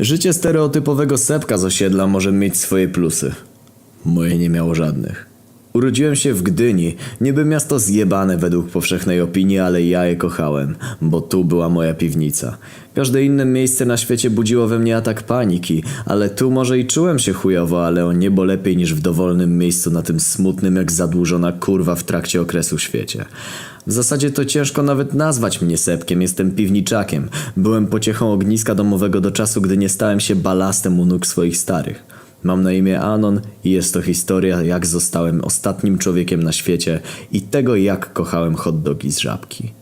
Życie stereotypowego sepka z osiedla może mieć swoje plusy. Moje nie miało żadnych. Urodziłem się w Gdyni, niby miasto zjebane według powszechnej opinii, ale ja je kochałem, bo tu była moja piwnica. Każde inne miejsce na świecie budziło we mnie atak paniki, ale tu może i czułem się chujowo, ale o niebo lepiej niż w dowolnym miejscu na tym smutnym jak zadłużona kurwa w trakcie okresu świecie. W zasadzie to ciężko nawet nazwać mnie sepkiem, jestem piwniczakiem. Byłem pociechą ogniska domowego do czasu, gdy nie stałem się balastem u nóg swoich starych. Mam na imię Anon i jest to historia, jak zostałem ostatnim człowiekiem na świecie i tego, jak kochałem hot dogi z żabki.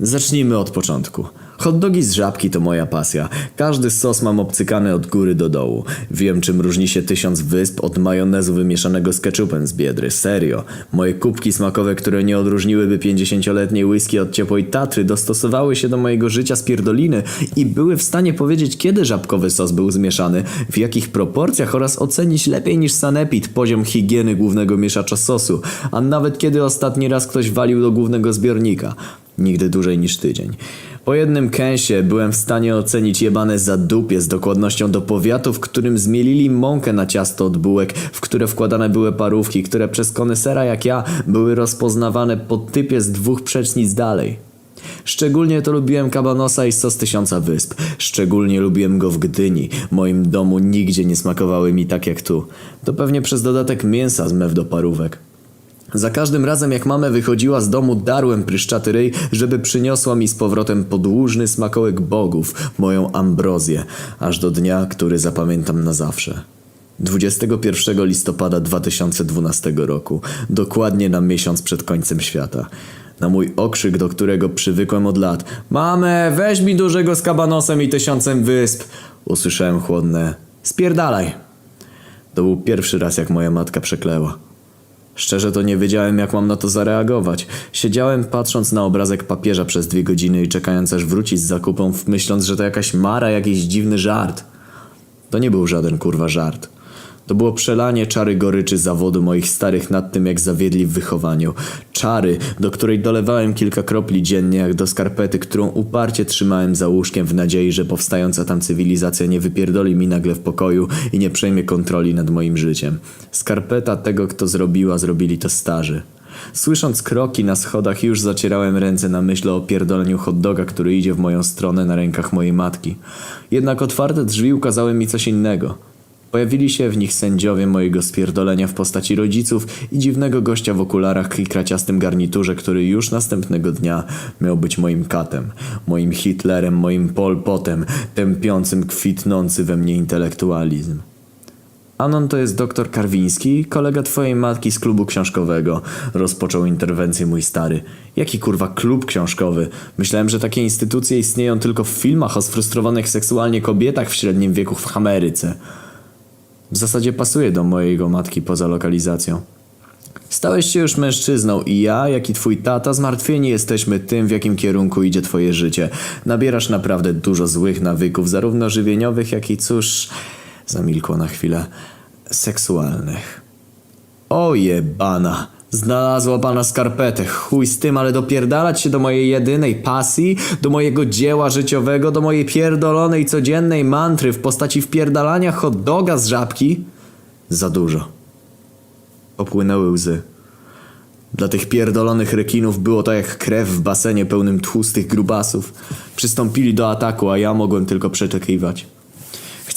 Zacznijmy od początku. Hot dogi z żabki to moja pasja. Każdy sos mam obcykany od góry do dołu. Wiem, czym różni się tysiąc wysp od majonezu wymieszanego z ketchupem z biedry. Serio. Moje kubki smakowe, które nie odróżniłyby 50-letniej whisky od ciepłej Tatry, dostosowały się do mojego życia z pierdoliny i były w stanie powiedzieć, kiedy żabkowy sos był zmieszany, w jakich proporcjach oraz ocenić lepiej niż sanepid poziom higieny głównego mieszacza sosu, a nawet kiedy ostatni raz ktoś walił do głównego zbiornika. Nigdy dłużej niż tydzień. Po jednym kęsie byłem w stanie ocenić jebane zadupie z dokładnością do powiatu, w którym zmielili mąkę na ciasto od bułek, w które wkładane były parówki, które przez konesera jak ja były rozpoznawane po typie z dwóch przecznic dalej. Szczególnie to lubiłem kabanosa i sos tysiąca wysp. Szczególnie lubiłem go w Gdyni. Moim domu nigdzie nie smakowały mi tak jak tu. To pewnie przez dodatek mięsa z mew do parówek. Za każdym razem jak mama wychodziła z domu darłem pryszczaty ryj, żeby przyniosła mi z powrotem podłużny smakołek bogów, moją ambrozję, aż do dnia, który zapamiętam na zawsze. 21 listopada 2012 roku, dokładnie na miesiąc przed końcem świata. Na mój okrzyk, do którego przywykłem od lat Mamę, weź mi dużego z kabanosem i tysiącem wysp Usłyszałem chłodne Spierdalaj To był pierwszy raz jak moja matka przekleła Szczerze to nie wiedziałem, jak mam na to zareagować. Siedziałem patrząc na obrazek papieża przez dwie godziny i czekając aż wróci z zakupą, myśląc, że to jakaś mara, jakiś dziwny żart. To nie był żaden kurwa żart. To było przelanie czary goryczy zawodu moich starych nad tym, jak zawiedli w wychowaniu. Czary, do której dolewałem kilka kropli dziennie, jak do skarpety, którą uparcie trzymałem za łóżkiem w nadziei, że powstająca tam cywilizacja nie wypierdoli mi nagle w pokoju i nie przejmie kontroli nad moim życiem. Skarpeta tego, kto zrobiła, zrobili to starzy. Słysząc kroki na schodach już zacierałem ręce na myśl o pierdoleniu hot doga, który idzie w moją stronę na rękach mojej matki. Jednak otwarte drzwi ukazały mi coś innego. Pojawili się w nich sędziowie mojego spierdolenia w postaci rodziców i dziwnego gościa w okularach i kraciastym garniturze, który już następnego dnia miał być moim katem, moim Hitlerem, moim Pol Potem, tępiącym, kwitnący we mnie intelektualizm. Anon to jest doktor Karwiński, kolega twojej matki z klubu książkowego. Rozpoczął interwencję mój stary. Jaki kurwa klub książkowy? Myślałem, że takie instytucje istnieją tylko w filmach o sfrustrowanych seksualnie kobietach w średnim wieku w Ameryce. W zasadzie pasuje do mojego matki poza lokalizacją. Stałeś się już mężczyzną i ja, jak i twój tata, zmartwieni jesteśmy tym, w jakim kierunku idzie twoje życie. Nabierasz naprawdę dużo złych nawyków, zarówno żywieniowych, jak i cóż... Zamilkło na chwilę. Seksualnych. O jebana. Znalazła pana skarpetę. Chuj z tym, ale dopierdalać się do mojej jedynej pasji, do mojego dzieła życiowego, do mojej pierdolonej codziennej mantry w postaci wpierdalania hot doga z żabki? Za dużo. Popłynęły łzy. Dla tych pierdolonych rekinów było to jak krew w basenie pełnym tłustych grubasów. Przystąpili do ataku, a ja mogłem tylko przeczekiwać.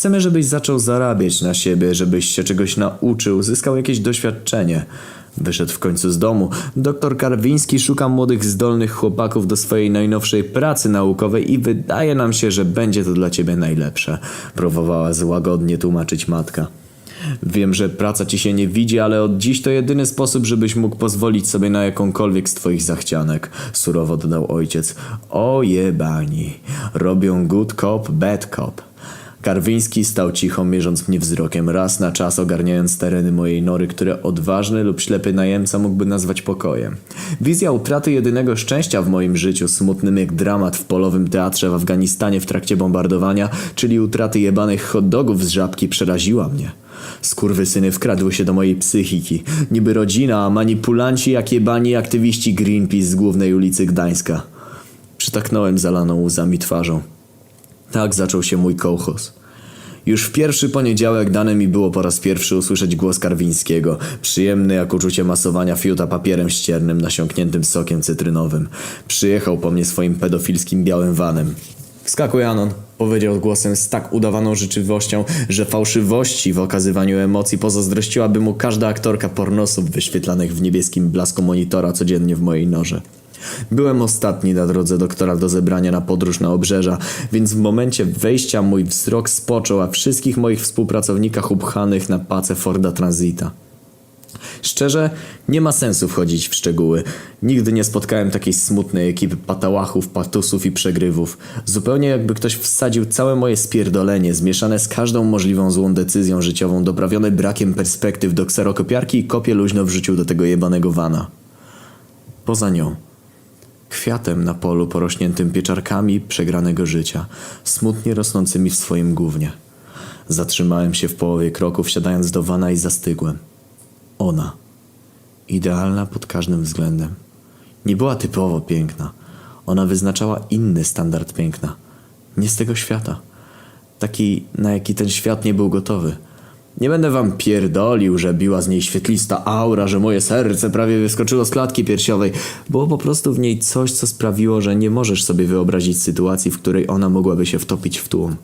Chcemy, żebyś zaczął zarabiać na siebie, żebyś się czegoś nauczył, zyskał jakieś doświadczenie. Wyszedł w końcu z domu. Doktor Karwiński szuka młodych, zdolnych chłopaków do swojej najnowszej pracy naukowej i wydaje nam się, że będzie to dla ciebie najlepsze. Próbowała złagodnie tłumaczyć matka. Wiem, że praca ci się nie widzi, ale od dziś to jedyny sposób, żebyś mógł pozwolić sobie na jakąkolwiek z twoich zachcianek. Surowo dodał ojciec. O jebani. Robią good cop, bad cop. Karwiński stał cicho, mierząc mnie wzrokiem, raz na czas ogarniając tereny mojej nory, które odważny lub ślepy najemca mógłby nazwać pokojem. Wizja utraty jedynego szczęścia w moim życiu, smutnym jak dramat w polowym teatrze w Afganistanie w trakcie bombardowania, czyli utraty jebanych hot dogów z żabki, przeraziła mnie. Skurwysyny wkradły się do mojej psychiki. Niby rodzina, a manipulanci jak jebani aktywiści Greenpeace z głównej ulicy Gdańska. Przytaknąłem zalaną łzami twarzą. Tak zaczął się mój kołchos. Już w pierwszy poniedziałek dane mi było po raz pierwszy usłyszeć głos Karwińskiego, przyjemny jak uczucie masowania fiuta papierem ściernym nasiąkniętym sokiem cytrynowym. Przyjechał po mnie swoim pedofilskim białym vanem. Wskakuj Anon, powiedział głosem z tak udawaną życzliwością, że fałszywości w okazywaniu emocji pozazdrościłaby mu każda aktorka pornosów wyświetlanych w niebieskim blasku monitora codziennie w mojej norze. Byłem ostatni na drodze doktora do zebrania na podróż na obrzeża, więc w momencie wejścia mój wzrok spoczął, a wszystkich moich współpracownikach upchanych na pacę Forda Transita. Szczerze, nie ma sensu wchodzić w szczegóły. Nigdy nie spotkałem takiej smutnej ekipy patałachów, patusów i przegrywów. Zupełnie jakby ktoś wsadził całe moje spierdolenie, zmieszane z każdą możliwą złą decyzją życiową, doprawione brakiem perspektyw do kserokopiarki i kopię luźno wrzucił do tego jebanego wana. Poza nią. Kwiatem na polu porośniętym pieczarkami przegranego życia, smutnie rosnącymi w swoim gównie. Zatrzymałem się w połowie kroku, wsiadając do wana i zastygłem. Ona. Idealna pod każdym względem. Nie była typowo piękna. Ona wyznaczała inny standard piękna. Nie z tego świata. Taki, na jaki ten świat nie był gotowy. Nie będę wam pierdolił, że biła z niej świetlista aura, że moje serce prawie wyskoczyło z klatki piersiowej. Było po prostu w niej coś, co sprawiło, że nie możesz sobie wyobrazić sytuacji, w której ona mogłaby się wtopić w tłum.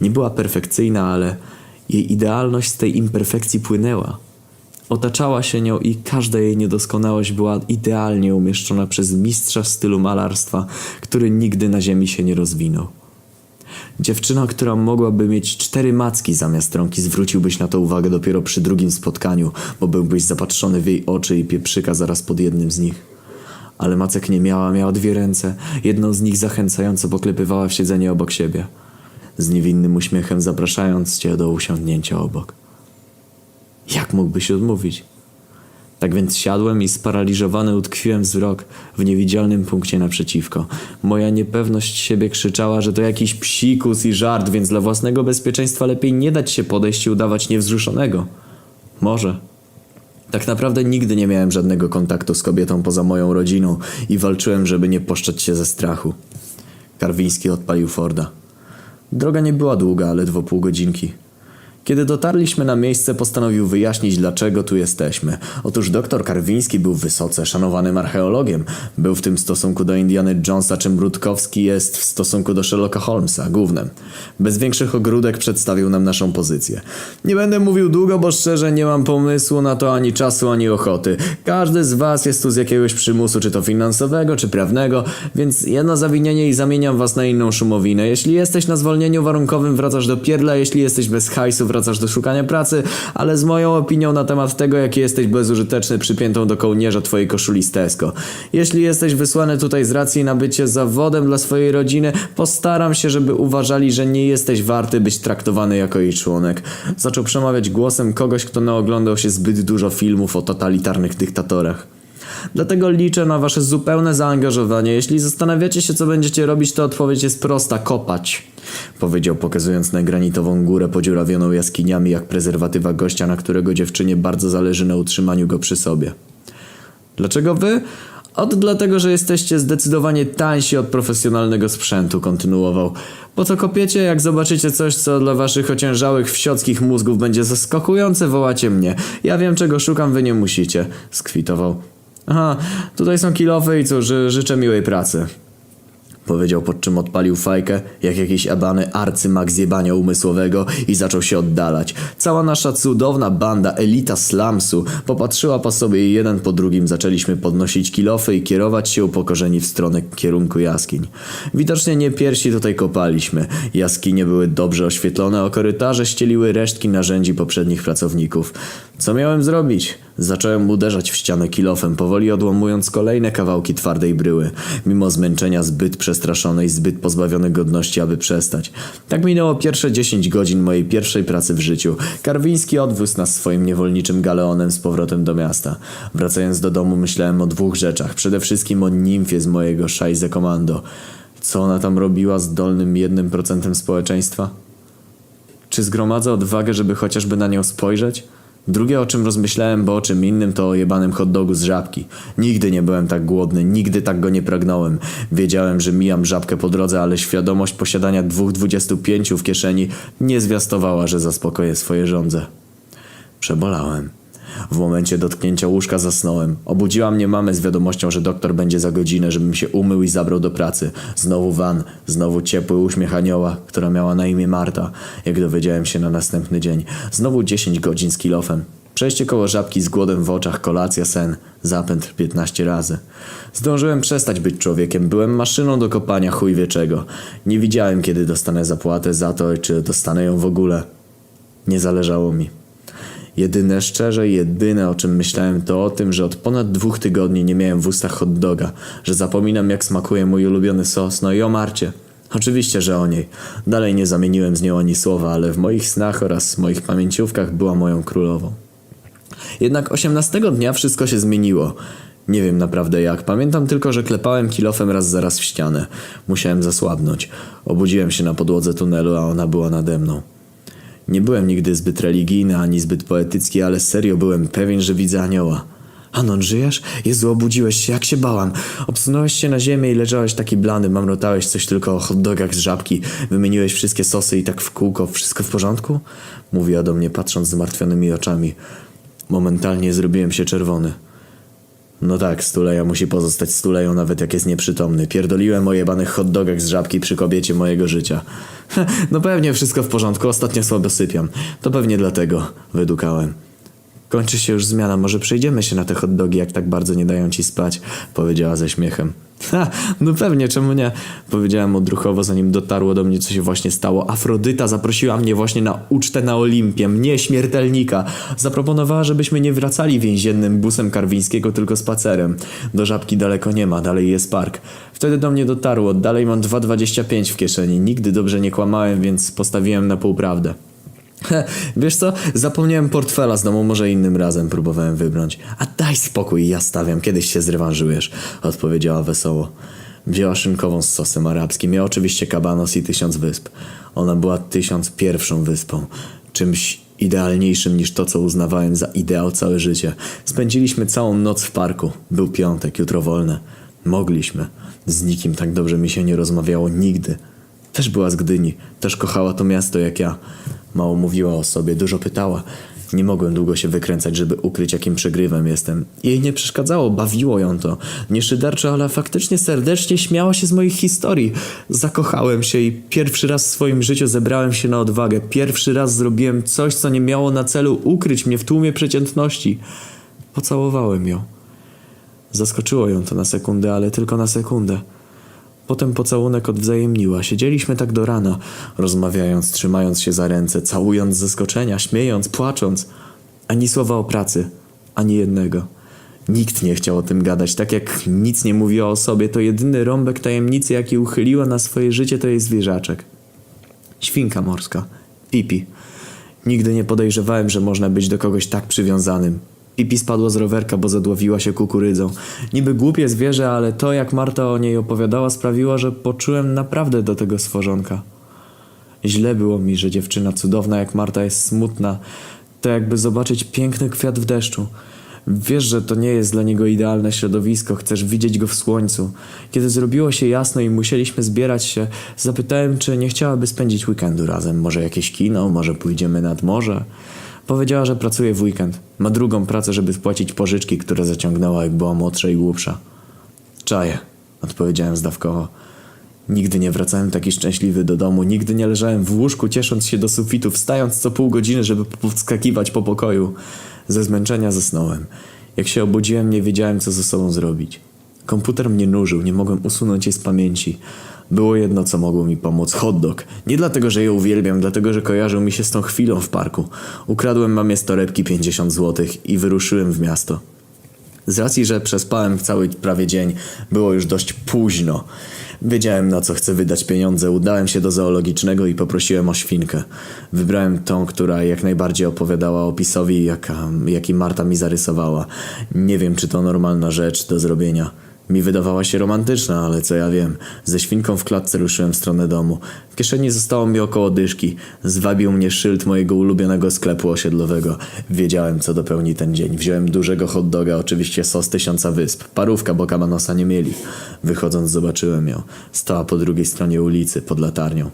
Nie była perfekcyjna, ale jej idealność z tej imperfekcji płynęła. Otaczała się nią i każda jej niedoskonałość była idealnie umieszczona przez mistrza stylu malarstwa, który nigdy na ziemi się nie rozwinął. Dziewczyna, która mogłaby mieć cztery macki zamiast rąki, zwróciłbyś na to uwagę dopiero przy drugim spotkaniu, bo byłbyś zapatrzony w jej oczy i pieprzyka zaraz pod jednym z nich. Ale macek nie miała, miała dwie ręce. Jedną z nich zachęcająco poklepywała w siedzenie obok siebie. Z niewinnym uśmiechem zapraszając cię do usiądnięcia obok. Jak mógłbyś odmówić? Tak więc siadłem i sparaliżowany utkwiłem wzrok w niewidzialnym punkcie naprzeciwko. Moja niepewność siebie krzyczała, że to jakiś psikus i żart, więc dla własnego bezpieczeństwa lepiej nie dać się podejść i udawać niewzruszonego. Może. Tak naprawdę nigdy nie miałem żadnego kontaktu z kobietą poza moją rodziną i walczyłem, żeby nie poszczać się ze strachu. Karwiński odpalił Forda. Droga nie była długa, ale dwo pół godzinki. Kiedy dotarliśmy na miejsce, postanowił wyjaśnić, dlaczego tu jesteśmy. Otóż doktor Karwiński był wysoce szanowanym archeologiem. Był w tym stosunku do Indiany Jonesa, czym Rutkowski jest w stosunku do Sherlocka Holmesa, głównym. Bez większych ogródek przedstawił nam naszą pozycję. Nie będę mówił długo, bo szczerze nie mam pomysłu na to ani czasu, ani ochoty. Każdy z was jest tu z jakiegoś przymusu, czy to finansowego, czy prawnego, więc jedno zawinienie i zamieniam was na inną szumowinę. Jeśli jesteś na zwolnieniu warunkowym, wracasz do pierdla, jeśli jesteś bez hajsu, wracasz do szukania pracy, ale z moją opinią na temat tego, jaki jesteś bezużyteczny, przypiętą do kołnierza twojej koszuli z Tesco. Jeśli jesteś wysłany tutaj z racji na bycie zawodem dla swojej rodziny, postaram się, żeby uważali, że nie jesteś warty być traktowany jako jej członek. Zaczął przemawiać głosem kogoś, kto naoglądał się zbyt dużo filmów o totalitarnych dyktatorach. Dlatego liczę na wasze zupełne zaangażowanie. Jeśli zastanawiacie się, co będziecie robić, to odpowiedź jest prosta: kopać. Powiedział, pokazując na granitową górę podziurawioną jaskiniami, jak prezerwatywa gościa, na którego dziewczynie bardzo zależy na utrzymaniu go przy sobie. Dlaczego wy? Od dlatego, że jesteście zdecydowanie tańsi od profesjonalnego sprzętu, kontynuował. Po co kopiecie? Jak zobaczycie coś, co dla waszych ociężałych wsiockich mózgów będzie zaskakujące, wołacie mnie. Ja wiem, czego szukam, wy nie musicie, skwitował. Aha, tutaj są kilofy i cóż, ży- życzę miłej pracy. Powiedział, pod czym odpalił fajkę, jak jakiś abany arcymag zjebania umysłowego i zaczął się oddalać. Cała nasza cudowna banda, elita slumsu, popatrzyła po sobie i jeden po drugim zaczęliśmy podnosić kilofy i kierować się upokorzeni w stronę kierunku jaskiń. Widocznie nie piersi tutaj kopaliśmy. Jaskinie były dobrze oświetlone, a korytarze ścieliły resztki narzędzi poprzednich pracowników. Co miałem zrobić? Zacząłem uderzać w ścianę kilofem, powoli odłamując kolejne kawałki twardej bryły, mimo zmęczenia zbyt przestraszonej, zbyt pozbawiony godności, aby przestać. Tak minęło pierwsze 10 godzin mojej pierwszej pracy w życiu. Karwiński odwiózł nas swoim niewolniczym galeonem z powrotem do miasta. Wracając do domu myślałem o dwóch rzeczach. Przede wszystkim o nimfie z mojego Szajze Komando. Co ona tam robiła z dolnym jednym procentem społeczeństwa? Czy zgromadza odwagę, żeby chociażby na nią spojrzeć? Drugie o czym rozmyślałem, bo o czym innym to o jebanym hot dogu z żabki. Nigdy nie byłem tak głodny, nigdy tak go nie pragnąłem. Wiedziałem, że mijam żabkę po drodze, ale świadomość posiadania dwóch dwudziestu pięciu w kieszeni nie zwiastowała, że zaspokoję swoje żądze. Przebolałem. W momencie dotknięcia łóżka zasnąłem. Obudziła mnie mamę z wiadomością, że doktor będzie za godzinę, żebym się umył i zabrał do pracy. Znowu van, znowu ciepły uśmiech anioła, która miała na imię Marta, jak dowiedziałem się na następny dzień. Znowu 10 godzin z kilofem. Przejście koło żabki z głodem w oczach, kolacja, sen, zapęd 15 razy. Zdążyłem przestać być człowiekiem, byłem maszyną do kopania chuj wie czego. Nie widziałem kiedy dostanę zapłatę za to, czy dostanę ją w ogóle. Nie zależało mi. Jedyne szczerze, jedyne o czym myślałem to o tym, że od ponad dwóch tygodni nie miałem w ustach hot doga, że zapominam jak smakuje mój ulubiony sos, no i o Marcie. Oczywiście, że o niej. Dalej nie zamieniłem z nią ani słowa, ale w moich snach oraz moich pamięciówkach była moją królową. Jednak osiemnastego dnia wszystko się zmieniło. Nie wiem naprawdę jak. Pamiętam tylko, że klepałem kilofem raz zaraz w ścianę. Musiałem zasłabnąć. Obudziłem się na podłodze tunelu, a ona była nade mną. Nie byłem nigdy zbyt religijny ani zbyt poetycki, ale serio byłem pewien, że widzę anioła. Anon, żyjesz? Jezu, obudziłeś się, jak się bałam. Obsunąłeś się na ziemię i leżałeś taki blany, mamrotałeś coś tylko o hot dogach z żabki, wymieniłeś wszystkie sosy i tak w kółko, wszystko w porządku? Mówiła do mnie, patrząc zmartwionymi oczami. Momentalnie zrobiłem się czerwony. No tak, stuleja musi pozostać stuleją nawet jak jest nieprzytomny. Pierdoliłem o jebanych hot dogach z żabki przy kobiecie mojego życia. no pewnie wszystko w porządku, ostatnio słabo sypiam. To pewnie dlatego, wydukałem. Kończy się już zmiana, może przejdziemy się na te hot dogi, jak tak bardzo nie dają ci spać, powiedziała ze śmiechem. Ha, no pewnie, czemu nie? Powiedziałem odruchowo, zanim dotarło do mnie, co się właśnie stało. Afrodyta zaprosiła mnie właśnie na ucztę na Olimpię, mnie, śmiertelnika. Zaproponowała, żebyśmy nie wracali więziennym busem Karwińskiego, tylko spacerem. Do Żabki daleko nie ma, dalej jest park. Wtedy do mnie dotarło, dalej mam 2,25 w kieszeni. Nigdy dobrze nie kłamałem, więc postawiłem na półprawdę. Wiesz co? Zapomniałem portfela z domu, może innym razem próbowałem wybrać. A daj spokój, ja stawiam, kiedyś się zrewanżujesz, odpowiedziała wesoło. Wzięła szynkową z sosem arabskim, ja oczywiście kabanos i tysiąc wysp. Ona była tysiąc pierwszą wyspą, czymś idealniejszym niż to, co uznawałem za ideał całe życie. Spędziliśmy całą noc w parku. Był piątek, jutro wolne. Mogliśmy. Z nikim tak dobrze mi się nie rozmawiało nigdy. Też była z Gdyni, też kochała to miasto jak ja. Mało mówiła o sobie, dużo pytała. Nie mogłem długo się wykręcać, żeby ukryć, jakim przegrywem jestem. Jej nie przeszkadzało, bawiło ją to. Nie szyderczo, ale faktycznie serdecznie śmiała się z moich historii. Zakochałem się i pierwszy raz w swoim życiu zebrałem się na odwagę. Pierwszy raz zrobiłem coś, co nie miało na celu ukryć mnie w tłumie przeciętności. Pocałowałem ją. Zaskoczyło ją to na sekundę, ale tylko na sekundę. Potem pocałunek odwzajemniła. Siedzieliśmy tak do rana, rozmawiając, trzymając się za ręce, całując z zaskoczenia, śmiejąc, płacząc. Ani słowa o pracy, ani jednego. Nikt nie chciał o tym gadać, tak jak nic nie mówiła o sobie, to jedyny rąbek tajemnicy, jaki uchyliła na swoje życie, to jej zwierzaczek. Świnka morska. Pipi. Nigdy nie podejrzewałem, że można być do kogoś tak przywiązanym. Pipi spadła z rowerka, bo zadławiła się kukurydzą. Niby głupie zwierzę, ale to jak Marta o niej opowiadała sprawiło, że poczułem naprawdę do tego stworzonka. Źle było mi, że dziewczyna cudowna jak Marta jest smutna. To jakby zobaczyć piękny kwiat w deszczu. Wiesz, że to nie jest dla niego idealne środowisko, chcesz widzieć go w słońcu. Kiedy zrobiło się jasno i musieliśmy zbierać się, zapytałem, czy nie chciałaby spędzić weekendu razem. Może jakieś kino, może pójdziemy nad morze. Powiedziała, że pracuje w weekend. Ma drugą pracę, żeby spłacić pożyczki, które zaciągnęła, jak była młodsza i głupsza. Czaję, odpowiedziałem zdawkowo. Nigdy nie wracałem taki szczęśliwy do domu, nigdy nie leżałem w łóżku, ciesząc się do sufitu, wstając co pół godziny, żeby podskakiwać po pokoju. Ze zmęczenia zasnąłem. Jak się obudziłem, nie wiedziałem, co ze sobą zrobić. Komputer mnie nużył, nie mogłem usunąć jej z pamięci. Było jedno, co mogło mi pomóc. Hot dog. Nie dlatego, że je uwielbiam, dlatego, że kojarzył mi się z tą chwilą w parku. Ukradłem mamie z torebki 50 zł i wyruszyłem w miasto. Z racji, że przespałem cały prawie dzień, było już dość późno. Wiedziałem na co chcę wydać pieniądze, udałem się do zoologicznego i poprosiłem o świnkę. Wybrałem tą, która jak najbardziej opowiadała opisowi, jaka, jaki Marta mi zarysowała. Nie wiem, czy to normalna rzecz do zrobienia. Mi wydawała się romantyczna, ale co ja wiem. Ze świnką w klatce ruszyłem w stronę domu. W kieszeni zostało mi około dyszki. Zwabił mnie szyld mojego ulubionego sklepu osiedlowego. Wiedziałem, co dopełni ten dzień. Wziąłem dużego hot doga, oczywiście sos tysiąca wysp. Parówka, bo kamanosa nie mieli. Wychodząc zobaczyłem ją. Stała po drugiej stronie ulicy, pod latarnią.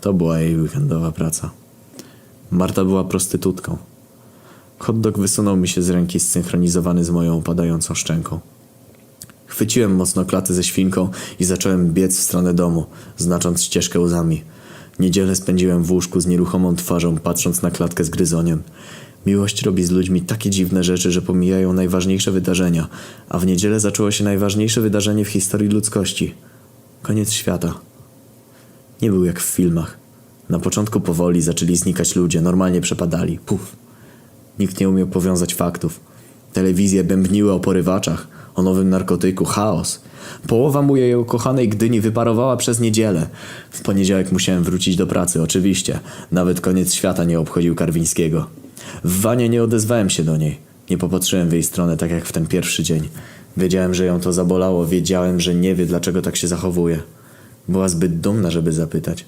To była jej weekendowa praca. Marta była prostytutką. Hot dog wysunął mi się z ręki zsynchronizowany z moją opadającą szczęką. Chwyciłem mocno klatę ze świnką i zacząłem biec w stronę domu, znacząc ścieżkę łzami. Niedzielę spędziłem w łóżku z nieruchomą twarzą, patrząc na klatkę z gryzoniem. Miłość robi z ludźmi takie dziwne rzeczy, że pomijają najważniejsze wydarzenia, a w niedzielę zaczęło się najważniejsze wydarzenie w historii ludzkości. Koniec świata. Nie był jak w filmach. Na początku powoli zaczęli znikać ludzie, normalnie przepadali. Puf. Nikt nie umiał powiązać faktów. Telewizje bębniły o porywaczach, o nowym narkotyku, chaos. Połowa mojej ukochanej Gdyni wyparowała przez niedzielę. W poniedziałek musiałem wrócić do pracy, oczywiście. Nawet koniec świata nie obchodził Karwińskiego. W wanie nie odezwałem się do niej. Nie popatrzyłem w jej stronę tak jak w ten pierwszy dzień. Wiedziałem, że ją to zabolało, wiedziałem, że nie wie dlaczego tak się zachowuje. Była zbyt dumna, żeby zapytać.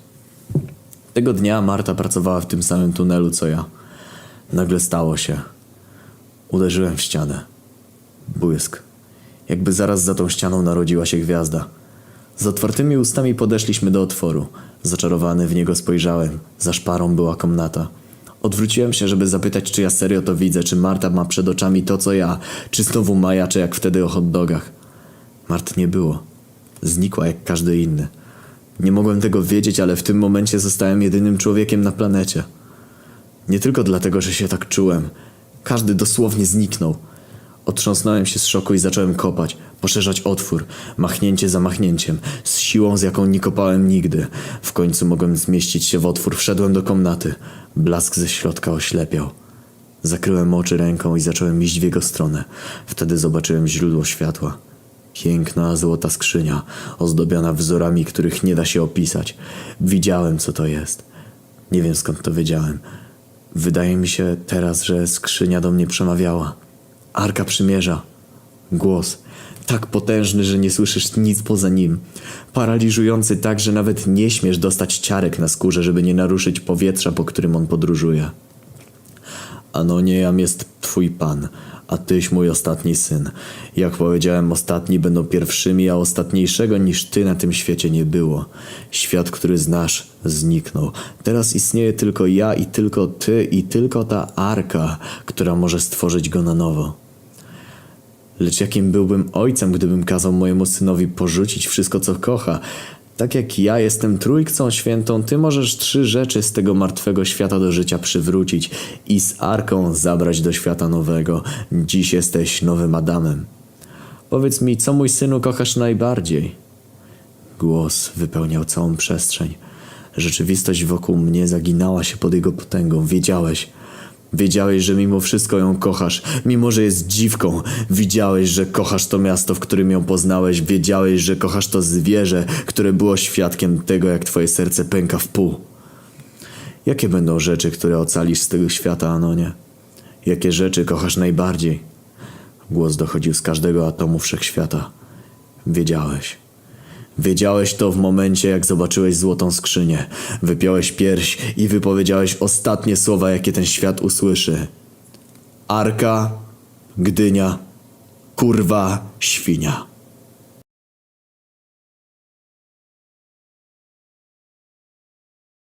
Tego dnia Marta pracowała w tym samym tunelu co ja. Nagle stało się. Uderzyłem w ścianę. Błysk. Jakby zaraz za tą ścianą narodziła się gwiazda. Z otwartymi ustami podeszliśmy do otworu. Zaczarowany w niego spojrzałem. Za szparą była komnata. Odwróciłem się, żeby zapytać, czy ja serio to widzę, czy Marta ma przed oczami to, co ja, czy znowu Maja, czy jak wtedy o hot dogach. Mart nie było. Znikła jak każdy inny. Nie mogłem tego wiedzieć, ale w tym momencie zostałem jedynym człowiekiem na planecie. Nie tylko dlatego, że się tak czułem. Każdy dosłownie zniknął. Otrząsnąłem się z szoku i zacząłem kopać, poszerzać otwór, machnięcie za machnięciem, z siłą, z jaką nie kopałem nigdy. W końcu mogłem zmieścić się w otwór, wszedłem do komnaty. Blask ze środka oślepiał. Zakryłem oczy ręką i zacząłem iść w jego stronę. Wtedy zobaczyłem źródło światła. Piękna, złota skrzynia, ozdobiona wzorami, których nie da się opisać. Widziałem, co to jest. Nie wiem, skąd to wiedziałem. Wydaje mi się teraz, że skrzynia do mnie przemawiała. Arka przymierza. Głos. Tak potężny, że nie słyszysz nic poza nim. Paraliżujący tak, że nawet nie śmiesz dostać ciarek na skórze, żeby nie naruszyć powietrza, po którym on podróżuje. Anoniam jest twój pan, a tyś mój ostatni syn. Jak powiedziałem, ostatni będą pierwszymi, a ostatniejszego niż ty na tym świecie nie było. Świat, który znasz, zniknął. Teraz istnieje tylko ja i tylko ty i tylko ta arka, która może stworzyć go na nowo. Lecz jakim byłbym ojcem, gdybym kazał mojemu synowi porzucić wszystko, co kocha? Tak jak ja jestem trójkcą świętą, ty możesz trzy rzeczy z tego martwego świata do życia przywrócić i z arką zabrać do świata nowego. Dziś jesteś nowym Adamem. Powiedz mi, co mój synu kochasz najbardziej? Głos wypełniał całą przestrzeń. Rzeczywistość wokół mnie zaginała się pod jego potęgą. Wiedziałeś. Wiedziałeś, że mimo wszystko ją kochasz, mimo że jest dziwką. Widziałeś, że kochasz to miasto, w którym ją poznałeś. Wiedziałeś, że kochasz to zwierzę, które było świadkiem tego, jak twoje serce pęka w pół. Jakie będą rzeczy, które ocalisz z tego świata, Anonie? Jakie rzeczy kochasz najbardziej? Głos dochodził z każdego atomu wszechświata. Wiedziałeś. Wiedziałeś to w momencie, jak zobaczyłeś złotą skrzynię. Wypiąłeś pierś i wypowiedziałeś ostatnie słowa, jakie ten świat usłyszy. Arka, Gdynia, kurwa, świnia.